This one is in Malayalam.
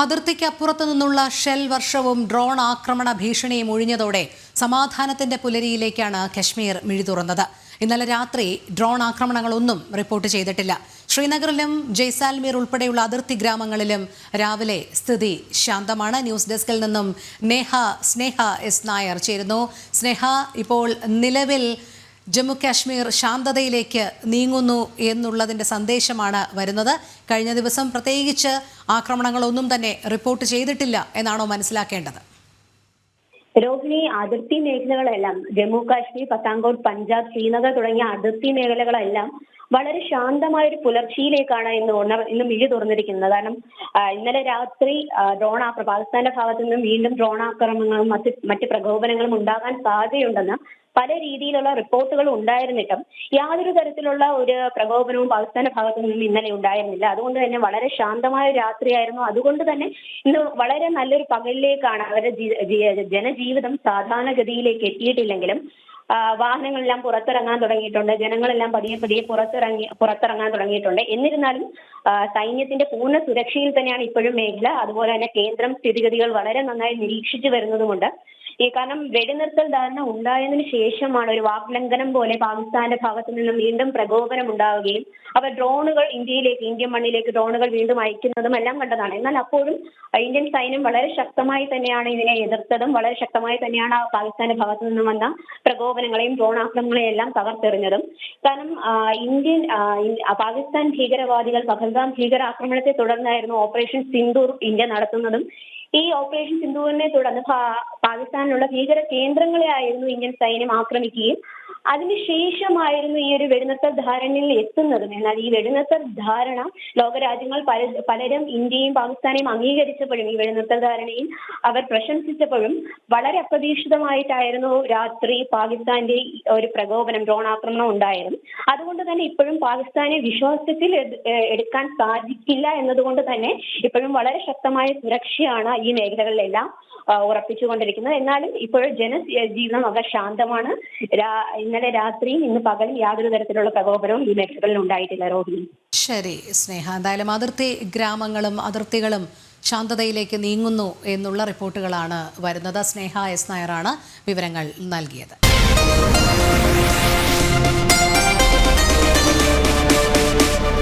അതിർത്തിക്കപ്പുറത്തു നിന്നുള്ള ഷെൽ വർഷവും ഡ്രോൺ ആക്രമണ ഭീഷണിയും ഒഴിഞ്ഞതോടെ സമാധാനത്തിന്റെ പുലരിയിലേക്കാണ് കശ്മീർ മിഴി തുറന്നത്. ഇന്നലെ രാത്രി ഡ്രോൺ ആക്രമണങ്ങളൊന്നും റിപ്പോർട്ട് ചെയ്തിട്ടില്ല. ശ്രീനഗറിലും ജയ്സാൽമീർ ഉൾപ്പെടെയുള്ള അതിർത്തി ഗ്രാമങ്ങളിലും രാവിലെ സ്ഥിതി ശാന്തമാണ്. ന്യൂസ് ഡെസ്കിൽ നിന്നും നേഹ സ്നേഹ എസ് നായർ ചേരുന്നു. സ്നേഹ ഇപ്പോൾ നിലവിൽ ജമ്മു കാശ്മീർ ശാന്തതയിലേക്ക് നീങ്ങുന്നു എന്നുള്ളതിന്റെ സന്ദേശമാണ് വരുന്നത്. കഴിഞ്ഞ ദിവസം പ്രത്യേകിച്ച് ആക്രമണങ്ങളൊന്നും തന്നെ റിപ്പോർട്ട് ചെയ്തിട്ടില്ല എന്നാണോ മനസ്സിലാക്കേണ്ടത്? രോഹിണി അതിർത്തി മേഖലകളെല്ലാം ജമ്മു കാശ്മീർ പത്താൻകോട്ട് പഞ്ചാബ് ശ്രീനഗർ തുടങ്ങിയ അതിർത്തി മേഖലകളെല്ലാം വളരെ ശാന്തമായ ഒരു പുലർച്ചയിലേക്കാണ് ഇന്ന് ഉണർ ഇന്ന് മിഴി തുറന്നിരിക്കുന്നത്. കാരണം ഇന്നലെ രാത്രി ഡ്രോൺ പാകിസ്ഥാന്റെ ഭാഗത്തു നിന്നും വീണ്ടും ഡ്രോൺ ആക്രമണങ്ങളും മറ്റ് മറ്റ് പ്രകോപനങ്ങളും ഉണ്ടാകാൻ സാധ്യതയുണ്ടെന്ന് പല രീതിയിലുള്ള റിപ്പോർട്ടുകൾ ഉണ്ടായിരുന്നിട്ടും യാതൊരു തരത്തിലുള്ള ഒരു പ്രകോപനവും പാകിസ്ഥാന്റെ ഭാഗത്തു നിന്നും ഇന്നലെ ഉണ്ടായിരുന്നില്ല. അതുകൊണ്ട് തന്നെ വളരെ ശാന്തമായ രാത്രിയായിരുന്നു. അതുകൊണ്ട് തന്നെ ഇന്ന് വളരെ നല്ലൊരു പകലിലേക്കാണ് അവരുടെ ജനജീവിതം സാധാരണഗതിയിലേക്ക് എത്തിയിട്ടില്ലെങ്കിലും വാഹനങ്ങളെല്ലാം പുറത്തിറങ്ങാൻ തുടങ്ങിയിട്ടുണ്ട്. ജനങ്ങളെല്ലാം പതിയെ പതിയെ പുറത്തിറങ്ങി പുറത്തിറങ്ങാൻ തുടങ്ങിയിട്ടുണ്ട്. എന്നിരുന്നാലും സൈന്യത്തിന്റെ പൂർണ സുരക്ഷയിൽ തന്നെയാണ് ഇപ്പോഴും മേഖല. അതുപോലെ തന്നെ കേന്ദ്രം സ്ഥിതിഗതികൾ വളരെ നന്നായി നിരീക്ഷിച്ചു വരുന്നതുകൊണ്ട് ഈ കാരണം വെടിനിർത്തൽ ധാരണ ഉണ്ടായതിനു ശേഷമാണ് ഒരു വാക്ലംഘനം പോലെ പാകിസ്ഥാന്റെ ഭാഗത്തു നിന്നും വീണ്ടും പ്രകോപനം ഉണ്ടാവുകയും അവർ ഡ്രോണുകൾ ഇന്ത്യയിലേക്ക് ഇന്ത്യൻ മണ്ണിലേക്ക് ഡ്രോണുകൾ വീണ്ടും അയക്കുന്നതും എല്ലാം കണ്ടതാണ്. എന്നാൽ അപ്പോഴും ഇന്ത്യൻ സൈന്യം വളരെ ശക്തമായി തന്നെയാണ് ഇതിനെ എതിർത്തതും വളരെ ശക്തമായി തന്നെയാണ് പാകിസ്ഥാന്റെ ഭാഗത്തു നിന്നും വന്ന പ്രകോപനങ്ങളെയും ഡ്രോൺ ആക്രമണങ്ങളെയും എല്ലാം തകർത്തെറിഞ്ഞതും. കാരണം ഇന്ത്യൻ പാകിസ്ഥാൻ ഭീകരവാദികൾ പഹൽഗാം ഭീകരാക്രമണത്തെ തുടർന്നായിരുന്നു ഓപ്പറേഷൻ സിന്ദൂർ ഇന്ത്യ നടത്തുന്നതും. ഈ ഓപ്പറേഷൻ സിന്ധുവിനെ തുടർന്ന് പാകിസ്ഥാനിലുള്ള ഭീകര കേന്ദ്രങ്ങളെ ആയിരുന്നു ഇന്ത്യൻ സൈന്യം ആക്രമിക്കുകയും അതിനുശേഷമായിരുന്നു ഈ ഒരു വെടിനിർത്തൽ ധാരണയിൽ എത്തുന്നത്. എന്നാൽ ഈ വെടിനിർത്തൽ ധാരണ ലോകരാജ്യങ്ങൾ പല പലരും ഇന്ത്യയും പാകിസ്ഥാനെയും അംഗീകരിച്ചപ്പോഴും ഈ വെടിനിർത്തൽ ധാരണയിൽ അവർ പ്രശംസിച്ചപ്പോഴും വളരെ അപ്രതീക്ഷിതമായിട്ടായിരുന്നു രാത്രി പാകിസ്ഥാന്റെ ഒരു പ്രകോപനം ഡ്രോൺ ആക്രമണം ഉണ്ടായിരുന്നു അതുകൊണ്ട് തന്നെ ഇപ്പോഴും പാകിസ്ഥാനെ വിശ്വാസത്തിൽ എടുക്കാൻ സാധിക്കില്ല എന്നതുകൊണ്ട് തന്നെ ഇപ്പോഴും വളരെ ശക്തമായ സുരക്ഷയാണ് ഈ മേഖലകളിലെല്ലാം ഉറപ്പിച്ചുകൊണ്ടിരിക്കുന്നത്. എന്നാലും ഇപ്പോഴും ജനജീവിതം വളരെ ശാന്തമാണ്. രാ- ഇന്നലെ രാത്രിയും ഇന്ന് പകലും യാതൊരു തരത്തിലുള്ള പ്രകോപനവും ഈ മേഖലകളിൽ ഉണ്ടായിട്ടില്ല രോഹിണി. ശരി സ്നേഹ. എന്തായാലും അതിർത്തി ഗ്രാമങ്ങളും അതിർത്തികളും ശാന്തതയിലേക്ക് നീങ്ങുന്നു എന്നുള്ള റിപ്പോർട്ടുകളാണ് വരുന്നത്. സ്നേഹ എസ് നായറാണ് വിവരങ്ങൾ നൽകിയത്.